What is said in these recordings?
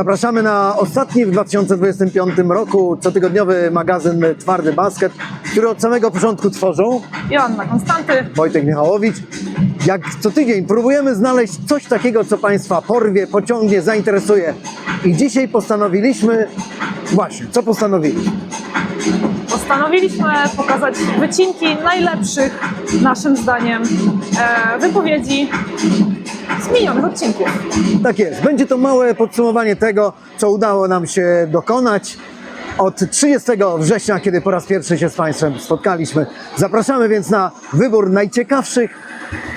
Zapraszamy na ostatni w 2025 roku cotygodniowy magazyn Twardy Basket, który od samego początku tworzą Joanna Konstanty. Wojtek Michałowicz. Jak co tydzień próbujemy znaleźć coś takiego, co Państwa porwie, pociągnie, zainteresuje. I dzisiaj postanowiliśmy, właśnie, co postanowiliśmy? Postanowiliśmy pokazać wycinki najlepszych, naszym zdaniem, e, wypowiedzi z minionych odcinków. Tak jest. Będzie to małe podsumowanie tego, co udało nam się dokonać od 30 września, kiedy po raz pierwszy się z Państwem spotkaliśmy. Zapraszamy więc na wybór najciekawszych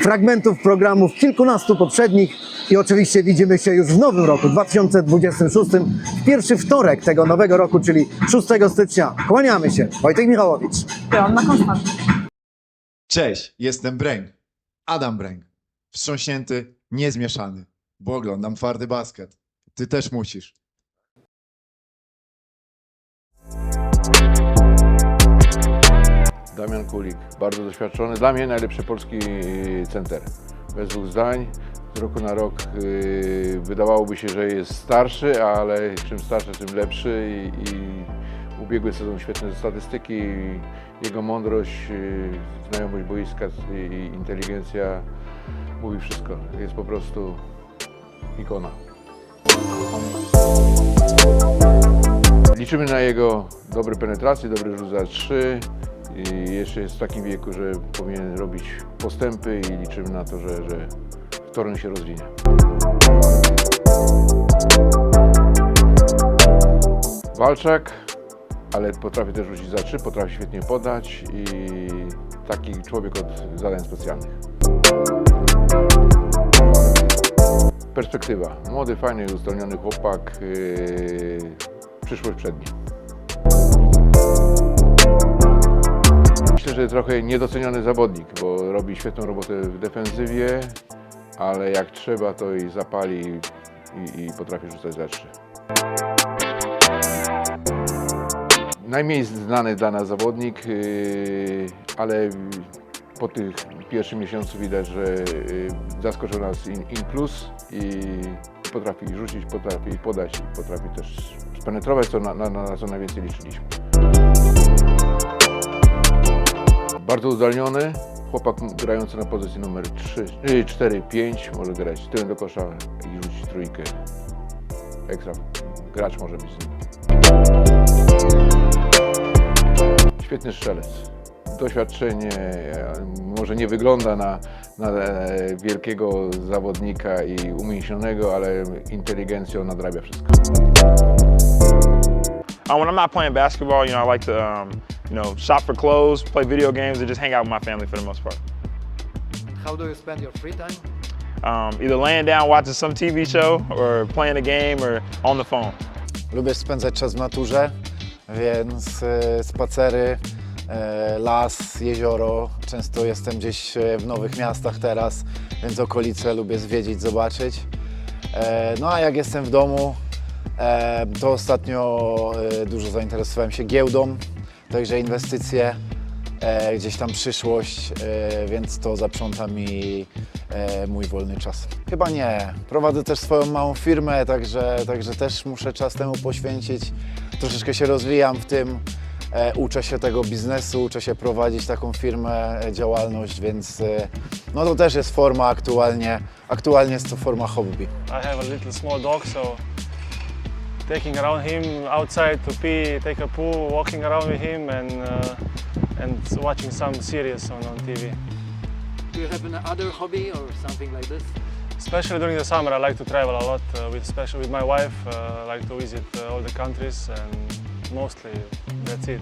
fragmentów programów kilkunastu poprzednich i oczywiście widzimy się już w nowym roku 2026, w pierwszy wtorek tego nowego roku, czyli 6 stycznia. Kłaniamy się. Wojtek Michałowicz. Joanna. Cześć, jestem Bręk. Adam Bręk. Wstrząśnięty, niezmieszany, bo oglądam twardy basket. Ty też musisz. Damian Kulik, bardzo doświadczony. Dla mnie najlepszy polski center. Bez dwóch zdań. Z roku na rok yy, wydawałoby się, że jest starszy, ale czym starszy, tym lepszy. I, i ubiegły sezon świetne statystyki. Jego mądrość, yy, znajomość boiska i inteligencja mówi wszystko. Jest po prostu ikona. Liczymy na jego dobre penetracje, dobry rzut za trzy i jeszcze jest w takim wieku, że powinien robić postępy i liczymy na to, że, że w Torun się rozwinie. Walczak, ale potrafi też rzucić za trzy, potrafi świetnie podać i taki człowiek od zadań specjalnych. Perspektywa. Młody, fajny, uzdolniony chłopak. Yy, przyszłość przed nim. Myślę, że trochę niedoceniony zawodnik, bo robi świetną robotę w defensywie, ale jak trzeba, to i zapali i, i potrafi rzucać za. Najmniej znany dla nas zawodnik, yy, ale po tych pierwszym miesiącu widać, że yy, zaskoczył nas in, in plus i potrafi rzucić, potrafi podać i potrafi też spenetrować, co na, na, na co najwięcej liczyliśmy. Bardzo uzdolniony, chłopak grający na pozycji numer 3, 4, 5, może grać tyłem do kosza i rzucić trójkę. Ekstra gracz może być. Świetny strzelec. Doświadczenie, może nie wygląda na, na e, wielkiego zawodnika i umięśnionego, ale inteligencją nadrabia wszystko. Uh, when I'm not playing basketball, you know, I like to, um, you know, shop for clothes, play video games, and just hang out with my family for the most part. How do you spend your free time? Um, either laying down watching some TV show, or playing a game, or on the phone. Lubię spędzać czas w naturze, więc e, spacery, las, jezioro. Często jestem gdzieś e, w nowych miastach teraz, więc okolice lubię zwiedzić, zobaczyć. E, no a jak jestem w domu, e, to ostatnio e, dużo zainteresowałem się giełdą, także inwestycje, e, gdzieś tam przyszłość, e, więc to zaprząta mi e, mój wolny czas. Chyba nie. Prowadzę też swoją małą firmę, także, także też muszę czas temu poświęcić. Troszeczkę się rozwijam w tym, e, uczę się tego biznesu, uczę się prowadzić taką firmę, e, działalność, więc e, no to też jest forma aktualnie, aktualnie jest to forma hobby. I have a little small dog, so taking around him outside to pee, take a poo, walking around with him, and uh, and watching some series on, on TV. Do you have another hobby or something like this? Especially during the summer, I like to travel a lot. Uh, with especially with my wife, uh, I like to visit uh, all the countries, and mostly that's it.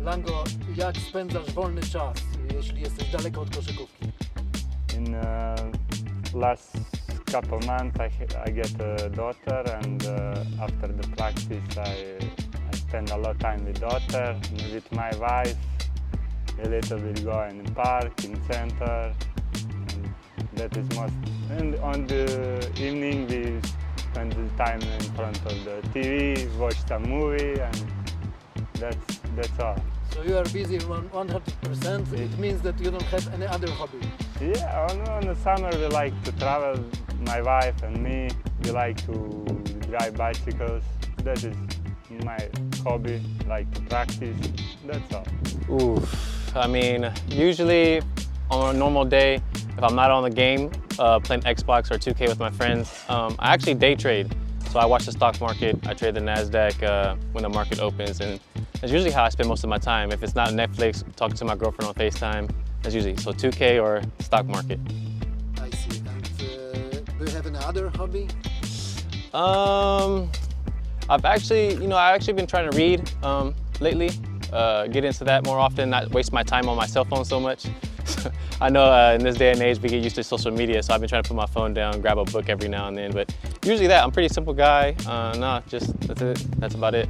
Lango, jak spędzasz wolny czas, jeśli jesteś daleko od koszykówki? in uh, last couple months I, I get a daughter and uh, after the practice I, I spend a lot of time with daughter with my wife a little bit go in the park in center that is most and on the evening we spend the time in front of the TV watch some movie and that's that's all So you are busy 100%, it means that you don't have any other hobby. Yeah, on, on the summer we like to travel, my wife and me. We like to drive bicycles. That is my hobby, like to practice. That's all. Oof. I mean, usually on a normal day, if I'm not on the game, uh, playing Xbox or 2K with my friends, um, I actually day trade. So I watch the stock market, I trade the NASDAQ uh, when the market opens, and that's usually how I spend most of my time. If it's not Netflix, talking to my girlfriend on FaceTime, that's usually so 2K or stock market. I see. And uh, do you have any other hobby? Um, I've actually, you know, I've actually been trying to read um, lately. Uh, get into that more often, not waste my time on my cell phone so much. I know uh, in this day and age we get used to social media, so I've been trying to put my phone down, grab a book every now and then. But usually that, I'm a pretty simple guy. Uh, no, just that's it. That's about it.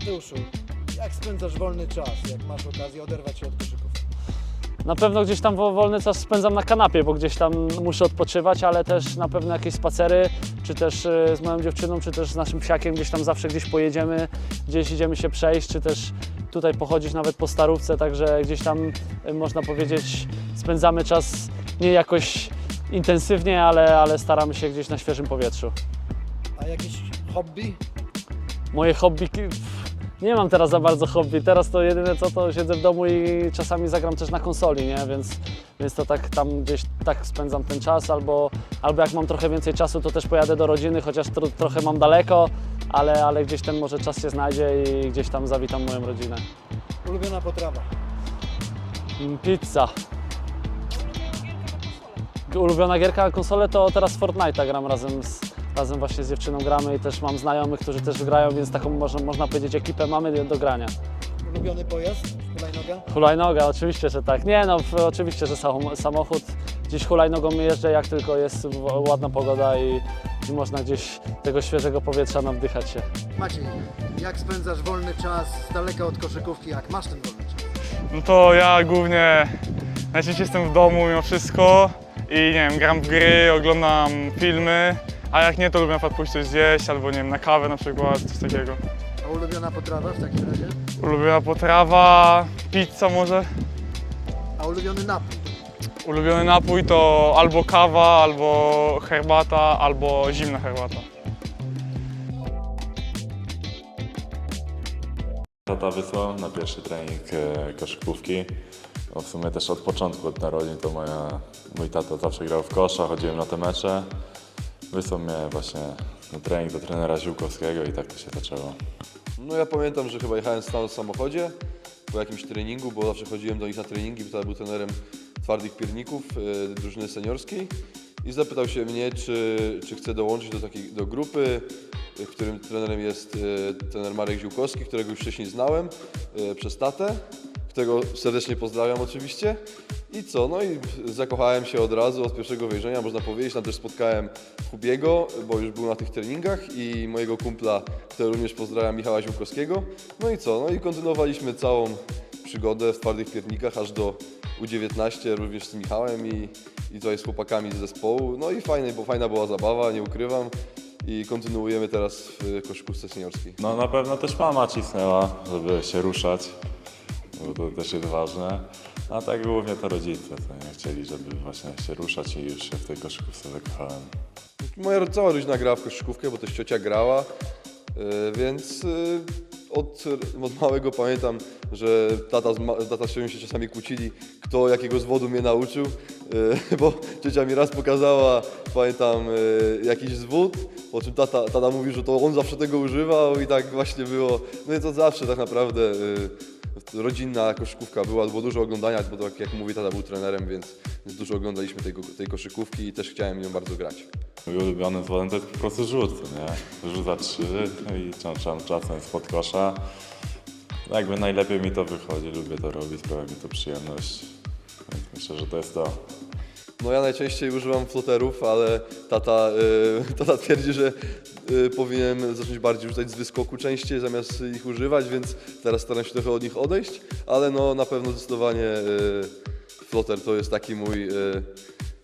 Mateuszu, jak spędzasz wolny czas, jak masz okazję oderwać się od koszyków? Na pewno gdzieś tam wo- wolny czas spędzam na kanapie, bo gdzieś tam muszę odpoczywać, ale też na pewno jakieś spacery, czy też e, z moją dziewczyną, czy też z naszym psiakiem gdzieś tam zawsze gdzieś pojedziemy, gdzieś idziemy się przejść, czy też tutaj pochodzić nawet po starówce, także gdzieś tam e, można powiedzieć spędzamy czas nie jakoś intensywnie, ale, ale staramy się gdzieś na świeżym powietrzu. A jakieś hobby? Moje hobby. Nie mam teraz za bardzo hobby. Teraz to jedyne co to siedzę w domu i czasami zagram też na konsoli, nie? Więc, więc to tak tam gdzieś tak spędzam ten czas, albo, albo jak mam trochę więcej czasu, to też pojadę do rodziny, chociaż tro, trochę mam daleko, ale, ale gdzieś ten może czas się znajdzie i gdzieś tam zawitam moją rodzinę. Ulubiona potrawa? Mm, Pizza. Ulubiona gierka na konsolę to teraz Fortnite'a gram razem z, razem właśnie z dziewczyną gramy i też mam znajomych, którzy też grają, więc taką można, można powiedzieć ekipę mamy do, grania. Ulubiony pojazd? Hulajnoga? Hulajnoga, oczywiście, że tak. Nie no, oczywiście, że sam- samochód. Gdzieś hulajnogą jeżdżę, jak tylko jest ładna pogoda i, i można gdzieś tego świeżego powietrza nawdychać się. Maciej, jak spędzasz wolny czas z daleka od koszykówki, jak masz ten wolny czas? No to ja głównie najczęściej jestem w domu mimo wszystko i nie wiem, gram w gry, oglądam filmy, a jak nie to lubię na przykład pójść coś zjeść albo nie wiem, na kawę na przykład, coś takiego. A ulubiona potrawa w takim razie? Ulubiona potrawa, pizza może. A ulubiony napój? Ulubiony napój to albo kawa, albo herbata, albo zimna herbata. Tata wysłał na pierwszy trening e, koszykówki. No w sumie też od początku, od narodzin, to moja, mój tata zawsze grał w kosza, chodziłem na te mecze. Wysłał mnie właśnie na trening do trenera Ziółkowskiego i tak to się zaczęło. No ja pamiętam, że chyba jechałem tam w samochodzie po jakimś treningu, bo zawsze chodziłem do nich na treningi, bo był trenerem twardych pierników e, drużyny seniorskiej i zapytał się mnie, czy, czy chcę dołączyć do takiej do grupy, e, w którym trenerem jest e, trener Marek Ziółkowski, którego już wcześniej znałem e, przez tatę, którego serdecznie pozdrawiam oczywiście. I co, no i zakochałem się od razu, od pierwszego wejrzenia, można powiedzieć. Tam też spotkałem Hubiego, bo już był na tych treningach i mojego kumpla, który również pozdrawiam, Michała Ziółkowskiego. No i co, no i kontynuowaliśmy całą przygodę w twardych piernikach aż do U19, również z Michałem i, i tutaj z chłopakami z zespołu. No i fajnie, bo fajna była zabawa, nie ukrywam. I kontynuujemy teraz w koszykówce seniorskiej. No na pewno też mama cisnęła, żeby się ruszać, bo to też jest ważne. A tak głównie to rodzice, co nie chcieli, żeby właśnie się ruszać i już się w tej koszykówce zakochałem. Moja cała rodzina grała w koszykówkę, bo też ciocia grała, yy, więc yy, od, od małego pamiętam, że tata z, tata z się czasami kłócili, kto jakiego zwodu mnie nauczył, yy, bo ciocia mi raz pokazała, pamiętam, jakiś zwód, po czym tata, tata mówił, że to on zawsze tego używał i tak właśnie było. No i to zawsze tak naprawdę rodzinna koszykówka była, było dużo oglądania, bo tak jak mówi, tata był trenerem, więc, dużo oglądaliśmy tej, tej koszykówki i też chciałem nią bardzo grać. Mój ulubiony dzwonek to jest po prostu rzut, nie? Rzut za trzy no i czam, czasem spod kosza. Jakby najlepiej mi to wychodzi, lubię to robić, sprawia mi to przyjemność. Więc myślę, że to jest to. No ja najczęściej używam floterów, ale tata, y, tata twierdzi, że powinienem zacząć bardziej rzucać z wyskoku częściej zamiast ich używać, więc teraz staram się trochę od nich odejść, ale no na pewno zdecydowanie y, floter to jest taki mój y,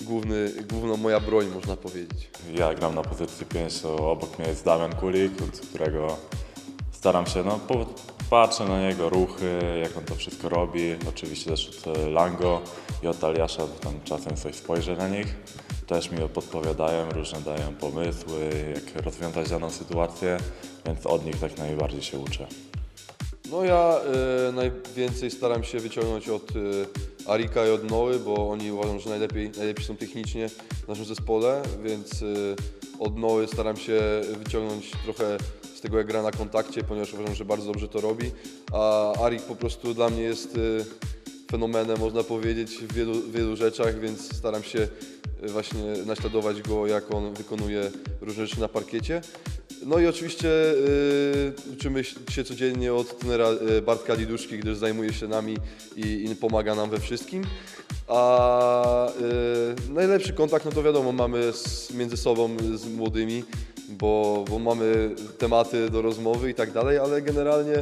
główny, główna moja broń można powiedzieć. Ja gram na pozycji 5, to obok mnie jest Damian Kulik, od którego staram się, no patrzę na jego ruchy, jak on to wszystko robi. Oczywiście też od Lango i od Taliasza, tam czasem coś spojrzę na nich. Też mi podpowiadają, różne dają pomysły, jak rozwiązać daną sytuację, więc od nich tak najbardziej się uczę. No ja e, najwięcej staram się wyciągnąć od e, Arika i od Noły, bo oni uważam, że najlepiej, najlepiej są technicznie w naszym zespole, więc e, od Noły staram się wyciągnąć trochę z tego jak gra na kontakcie, ponieważ uważam, że bardzo dobrze to robi, a Arik po prostu dla mnie jest e, fenomenem, można powiedzieć, w wielu, wielu rzeczach, więc staram się e, właśnie naśladować go, jak on wykonuje różne rzeczy na parkiecie. No i oczywiście y, uczymy się codziennie od trenera y, Bartka Liduszki, gdyż zajmuje się nami i, i pomaga nam we wszystkim. A najlepszy kontakt, no to wiadomo, mamy z, między sobą z młodymi, bo, bo mamy tematy do rozmowy i tak dalej, ale generalnie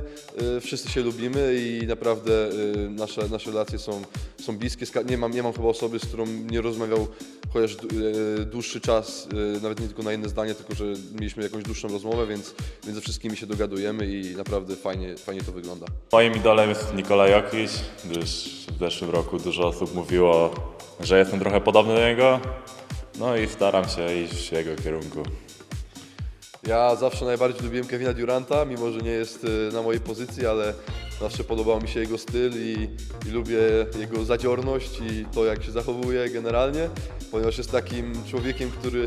y, wszyscy się lubimy i naprawdę y, nasze, nasze relacje są, są bliskie. Nie mam, nie mam chyba osoby, z którą nie rozmawiał chociaż y, dłuższy czas, y, nawet nie tylko na jedno zdanie, tylko że mieliśmy jakąś dłuższą rozmowę, więc, więc ze wszystkimi się dogadujemy i naprawdę fajnie, fajnie to wygląda. Moim idolem jest Nikola Jokic, gdyż w zeszłym roku dużo osób mówiło, że jestem trochę podobny do niego. No i staram się iść w jego kierunku. Ja zawsze najbardziej lubiłem Kevina Duranta, mimo że nie jest y, na mojej pozycji, ale zawsze podobał mi się jego styl i, i lubię jego zadziorność i to, jak się zachowuje generalnie, ponieważ jest takim człowiekiem, który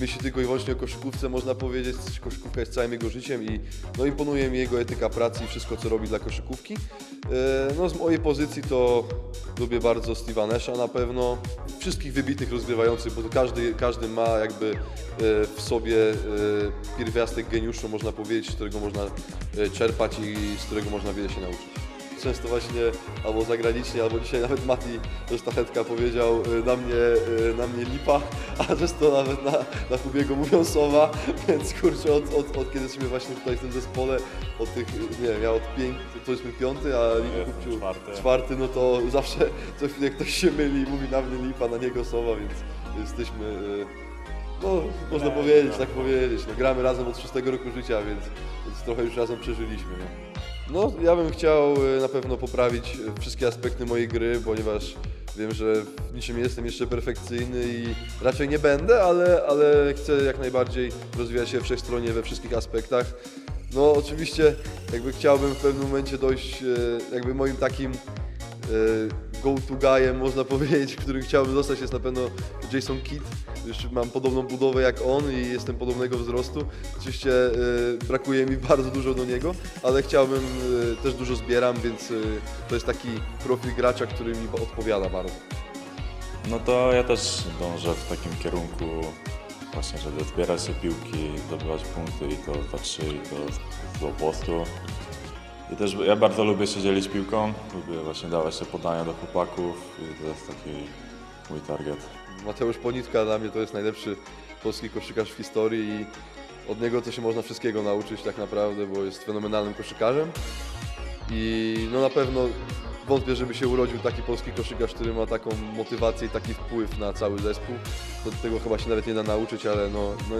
myśli tylko i wyłącznie o koszykówce, można powiedzieć, koszykówka jest całym jego życiem i no, imponuje mi jego etyka pracy i wszystko, co robi dla koszykówki. Y, No, z mojej pozycji to lubię bardzo Steve'a na pewno, wszystkich wybitnych rozgrywających, bo to każdy, każdy ma jakby e, w sobie pierwiastek geniuszu, można powiedzieć, z którego można czerpać i z którego można wiele się nauczyć. Często właśnie albo zagranicznie, albo dzisiaj nawet Mati Sztachetka powiedział e, na mnie, e, na mnie lipa, a często nawet na, na Hubiego mówią sowa, więc kurczę, od, od, od kiedy jesteśmy właśnie tutaj w tym zespole, od tych, nie wiem, ja od pięć, to jesteśmy piąty, a Kupciu czwarty. czwarty, no to zawsze co chwilę ktoś się myli i mówi na mnie lipa, na niego sowa, więc jesteśmy, e, no można powiedzieć, tak powiedzieć, no, gramy razem od szóstego roku życia, więc, więc trochę już razem przeżyliśmy. No. No ja bym chciał e, na pewno poprawić wszystkie aspekty mojej gry, ponieważ wiem, że w niczym nie jestem jeszcze perfekcyjny i raczej nie będę, ale, ale chcę jak najbardziej rozwijać się wszechstronnie we wszystkich aspektach. No oczywiście jakby chciałbym w pewnym momencie dojść, e, jakby moim takim e, go-to guyem, można powiedzieć, którym chciałbym zostać jest na pewno Jason Kidd. Już mam podobną budowę jak on i jestem podobnego wzrostu. Oczywiście e, brakuje mi bardzo dużo do niego, ale chciałbym, e, też dużo zbieram, więc e, to jest taki profil gracza, który mi odpowiada bardzo. No to ja też dążę w takim kierunku właśnie, żeby zbierać się piłki, zdobywać punkty i to za trzy, i to z opostu. I też ja bardzo lubię się dzielić piłką, lubię właśnie dawać się podania do chłopaków i to jest taki mój target. Mateusz Ponitka dla mnie to jest najlepszy polski koszykarz w historii i od niego to się można wszystkiego nauczyć tak naprawdę, bo jest fenomenalnym koszykarzem. I no na pewno wątpię, żeby się urodził taki polski koszykarz, który ma taką motywację i taki wpływ na cały zespół. Do tego chyba się nawet nie da nauczyć, ale no, no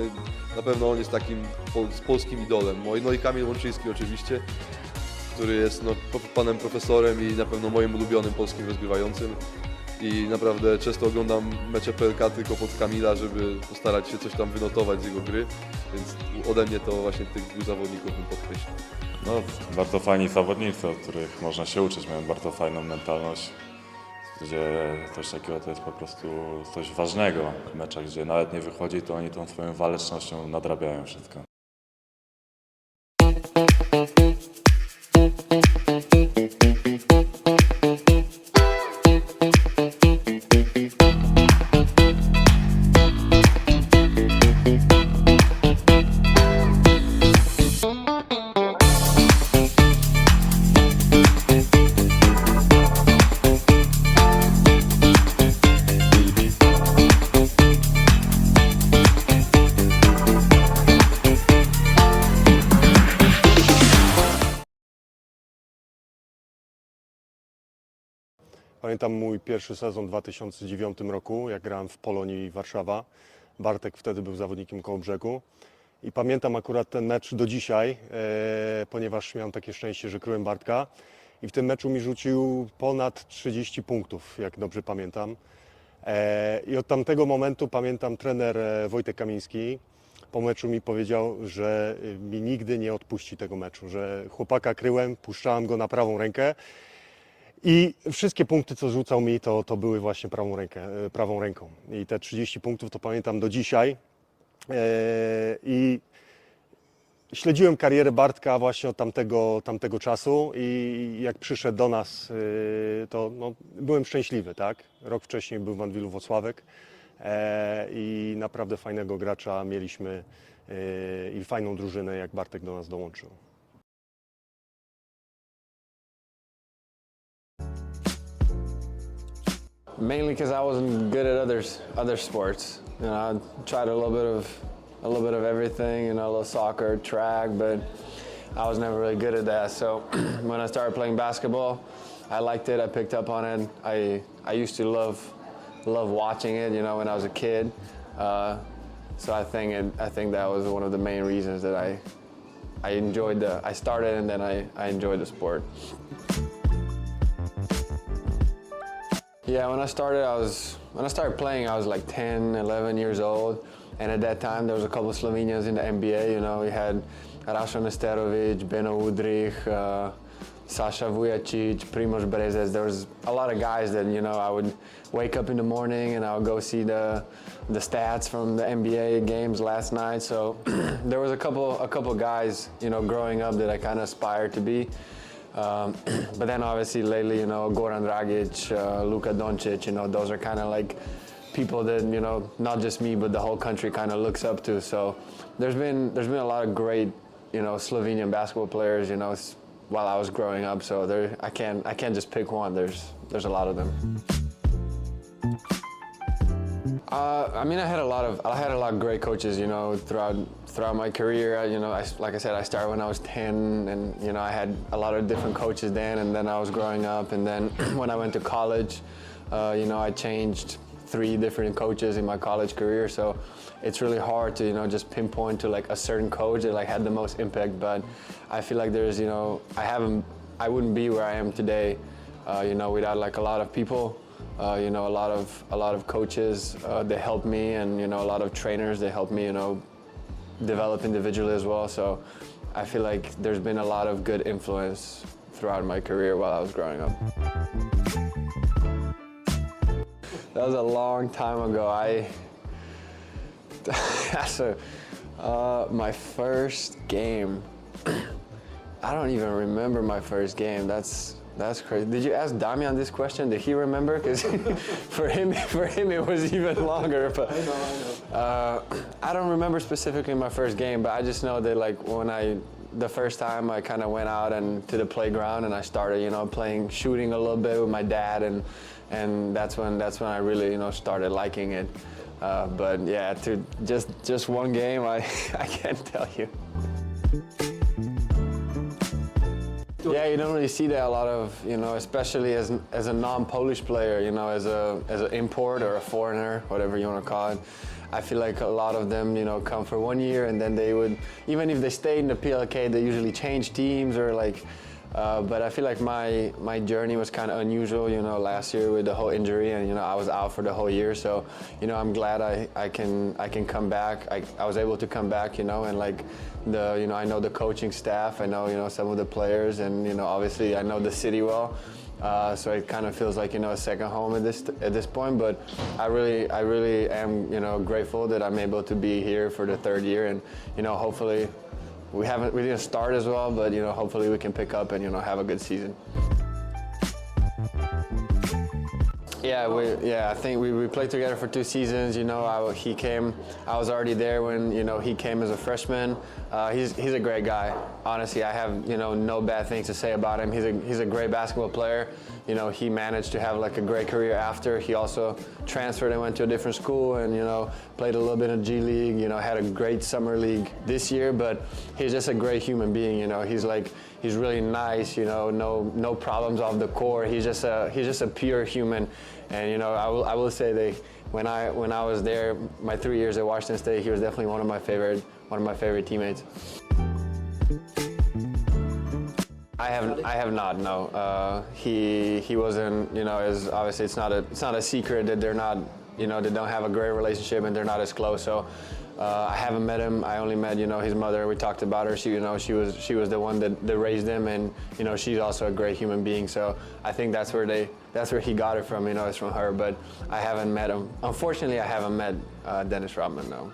na pewno on jest takim pol, polskim idolem. Moi- No i Kamil Łączyński oczywiście, który jest no, panem profesorem i na pewno moim ulubionym polskim rozgrywającym. I naprawdę często oglądam mecze PLK tylko pod Kamila, żeby postarać się coś tam wynotować z jego gry, więc ode mnie to właśnie tych dwóch zawodników bym podkreślił. No, bardzo fajni zawodnicy, od których można się uczyć, mają bardzo fajną mentalność, gdzie coś takiego to jest po prostu coś ważnego w meczach, gdzie nawet nie wychodzi, to oni tą swoją walecznością nadrabiają wszystko. Pamiętam mój pierwszy sezon w 2009 roku, jak grałem w Polonii Warszawa. Bartek wtedy był zawodnikiem koło brzegu. I pamiętam akurat ten mecz do dzisiaj, e, ponieważ miałem takie szczęście, że kryłem Bartka. I w tym meczu mi rzucił ponad 30 punktów, jak dobrze pamiętam. E, I od tamtego momentu pamiętam trener e, Wojtek Kamiński po meczu mi powiedział, że y, mi nigdy nie odpuści tego meczu, że chłopaka kryłem, puszczałem go na prawą rękę i wszystkie punkty, co rzucał mi, to, to były właśnie prawą, rękę, e, prawą ręką. I te 30 punktów to pamiętam do dzisiaj. E, I śledziłem karierę Bartka właśnie od tamtego, tamtego czasu i jak przyszedł do nas, y, to no, byłem szczęśliwy, tak? Rok wcześniej był w Anwilu Wocławek e, i naprawdę fajnego gracza mieliśmy i fajną drużynę, jak Bartek do nas dołączył. Mainly because I wasn't good at other other sports. You know, I tried a little bit of a little bit of everything. You know, a little soccer, track, but I was never really good at that. So when I started playing basketball, I liked it. I picked up on it. I I used to love love watching it. You know, when I was a kid. Uh, so I think it, I think that was one of the main reasons that I I enjoyed the I started and then I, I enjoyed the sport. Yeah, when I started, I was when I started playing, I was like 10, 11 years old, and at that time there was a couple of Slovenians in the NBA. You know, we had Rašo Nesterovic, Beno Udrich, uh, Sasha Vujacic, Primoz Brezes. There was a lot of guys that you know I would wake up in the morning and I would go see the the stats from the NBA games last night. So there was a couple a couple guys you know growing up that I kind of aspired to be. Um, but then obviously lately, you know, Goran Dragic, uh, Luka Doncic, you know, those are kind of like people that you know, not just me, but the whole country kind of looks up to. So there's been there's been a lot of great, you know, Slovenian basketball players, you know, while I was growing up. So there, I can't I can't just pick one. There's there's a lot of them. Uh, I mean, I had a lot of I had a lot of great coaches, you know, throughout throughout my career. You know, I, like I said, I started when I was 10, and you know, I had a lot of different coaches then, and then I was growing up, and then when I went to college, uh, you know, I changed three different coaches in my college career. So it's really hard to you know just pinpoint to like a certain coach that like had the most impact. But I feel like there's you know I haven't I wouldn't be where I am today, uh, you know, without like a lot of people. Uh, you know, a lot of a lot of coaches uh, helped me, and you know, a lot of trainers they helped me, you know, develop individually as well. So I feel like there's been a lot of good influence throughout my career while I was growing up. That was a long time ago. I that's a uh, my first game. I don't even remember my first game. That's that's crazy. Did you ask Damian this question? Did he remember? Because for him, for him, it was even longer. But I know, I know. Uh, I don't remember specifically my first game, but I just know that like when I, the first time I kind of went out and to the playground and I started, you know, playing shooting a little bit with my dad, and and that's when that's when I really, you know, started liking it. Uh, but yeah, to just just one game, I I can't tell you. Yeah, you don't really see that a lot of, you know, especially as, as a non-Polish player, you know, as a as an import or a foreigner, whatever you want to call it. I feel like a lot of them, you know, come for one year and then they would, even if they stayed in the PLK, they usually change teams or like. Uh, but I feel like my my journey was kind of unusual, you know, last year with the whole injury and you know I was out for the whole year. So, you know, I'm glad I, I can I can come back. I, I was able to come back, you know, and like the you know I know the coaching staff, I know you know some of the players, and you know obviously I know the city well. Uh, so it kind of feels like you know a second home at this at this point. But I really I really am you know grateful that I'm able to be here for the third year, and you know hopefully we haven't we didn't start as well, but you know hopefully we can pick up and you know have a good season. Yeah, we yeah I think we, we played together for two seasons. You know, I, he came. I was already there when you know he came as a freshman. Uh, he's he's a great guy. Honestly, I have you know no bad things to say about him. He's a he's a great basketball player. You know, he managed to have like a great career after. He also transferred and went to a different school and you know played a little bit in G League. You know, had a great summer league this year. But he's just a great human being. You know, he's like he's really nice. You know, no no problems off the court. He's just a he's just a pure human. And you know, I will I will say that when I when I was there, my three years at Washington State, he was definitely one of my favorite one of my favorite teammates. I have I have not. No, uh, he he wasn't. You know, as obviously it's not a it's not a secret that they're not. You know, they don't have a great relationship and they're not as close. So. Uh, I haven't met him. I only met, you know, his mother. We talked about her. She, you know, she was she was the one that, that raised him, and you know, she's also a great human being. So I think that's where they that's where he got it from. You know, it's from her. But I haven't met him. Unfortunately, I haven't met uh, Dennis Rodman. No.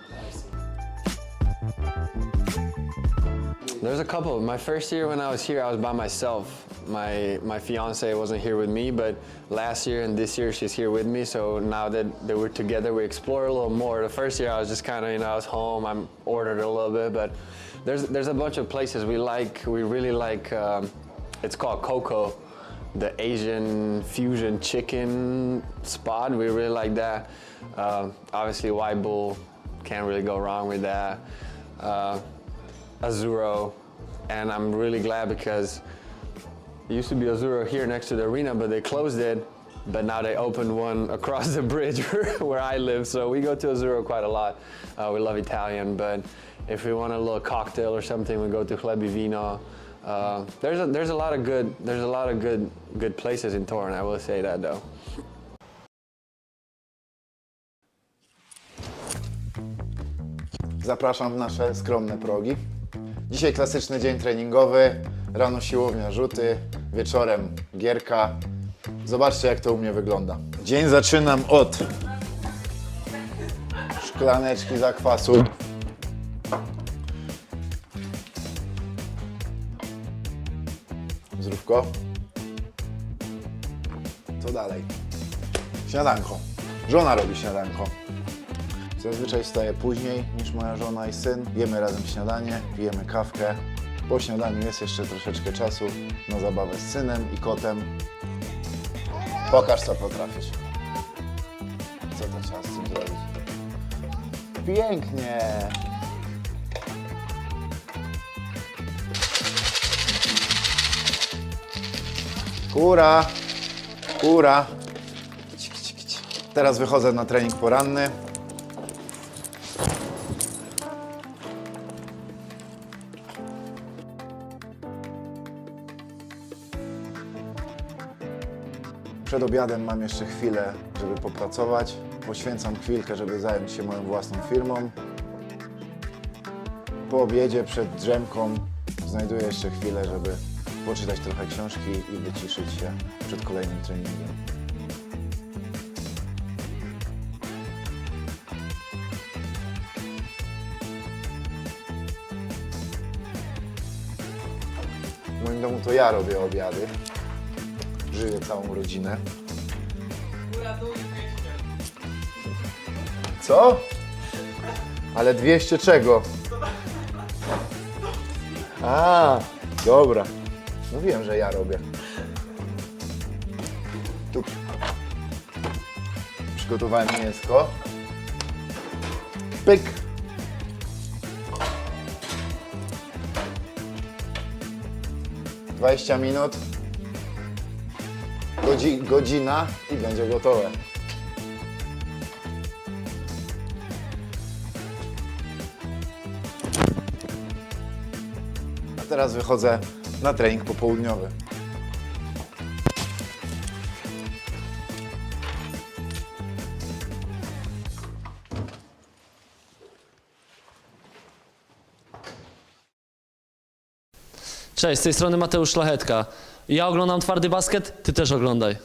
There's a couple. My first year when I was here, I was by myself. My my fiance wasn't here with me, but last year and this year she's here with me. So now that, that we're together, we explore a little more. The first year I was just kind of, you know, I was home. I'm ordered a little bit, but there's there's a bunch of places we like. We really like. Um, it's called Coco, the Asian fusion chicken spot. We really like that. Uh, obviously, White Bull can't really go wrong with that. Uh, Azuro, and I'm really glad because it used to be Azuro here next to the arena, but they closed it. But now they opened one across the bridge where I live, so we go to Azuro quite a lot. Uh, we love Italian, but if we want a little cocktail or something, we go to Chlebi Vino. Uh, there's a, there's a lot of good there's a lot of good good places in Torn. I will say that though. Zapraszam w nasze skromne progi. Dzisiaj klasyczny dzień treningowy, rano siłownia, rzuty, wieczorem gierka. Zobaczcie jak to u mnie wygląda. Dzień zaczynam od szklaneczki zakwasu. Zdrówko. Co dalej? Śniadanko. Żona robi śniadanko. Zazwyczaj wstaję później niż moja żona i syn. Jemy razem śniadanie, pijemy kawkę. Po śniadaniu jest jeszcze troszeczkę czasu na zabawę z synem i kotem. Pokaż co potrafisz. Co to trzeba z tym zrobić? Pięknie! Kura! Kura! Teraz wychodzę na trening poranny. Przed obiadem mam jeszcze chwilę, żeby popracować. Poświęcam chwilkę, żeby zająć się moją własną firmą. Po obiedzie, przed drzemką, znajduję jeszcze chwilę, żeby poczytać trochę książki i wyciszyć się przed kolejnym treningiem. W moim domu to ja robię obiady. Żywię całą rodzinę. Co? Ale 200 czego? A, dobra. Mówiłem, że ja robię. Tu przygotowałem mięsko. Pyk. Dwadzieścia minut. Godzi, godzina i będzie gotowe. A teraz wychodzę na trening popołudniowy. Cześć, z tej strony Mateusz Szlachetka. Ja oglądam twardy basket, ty też oglądaj.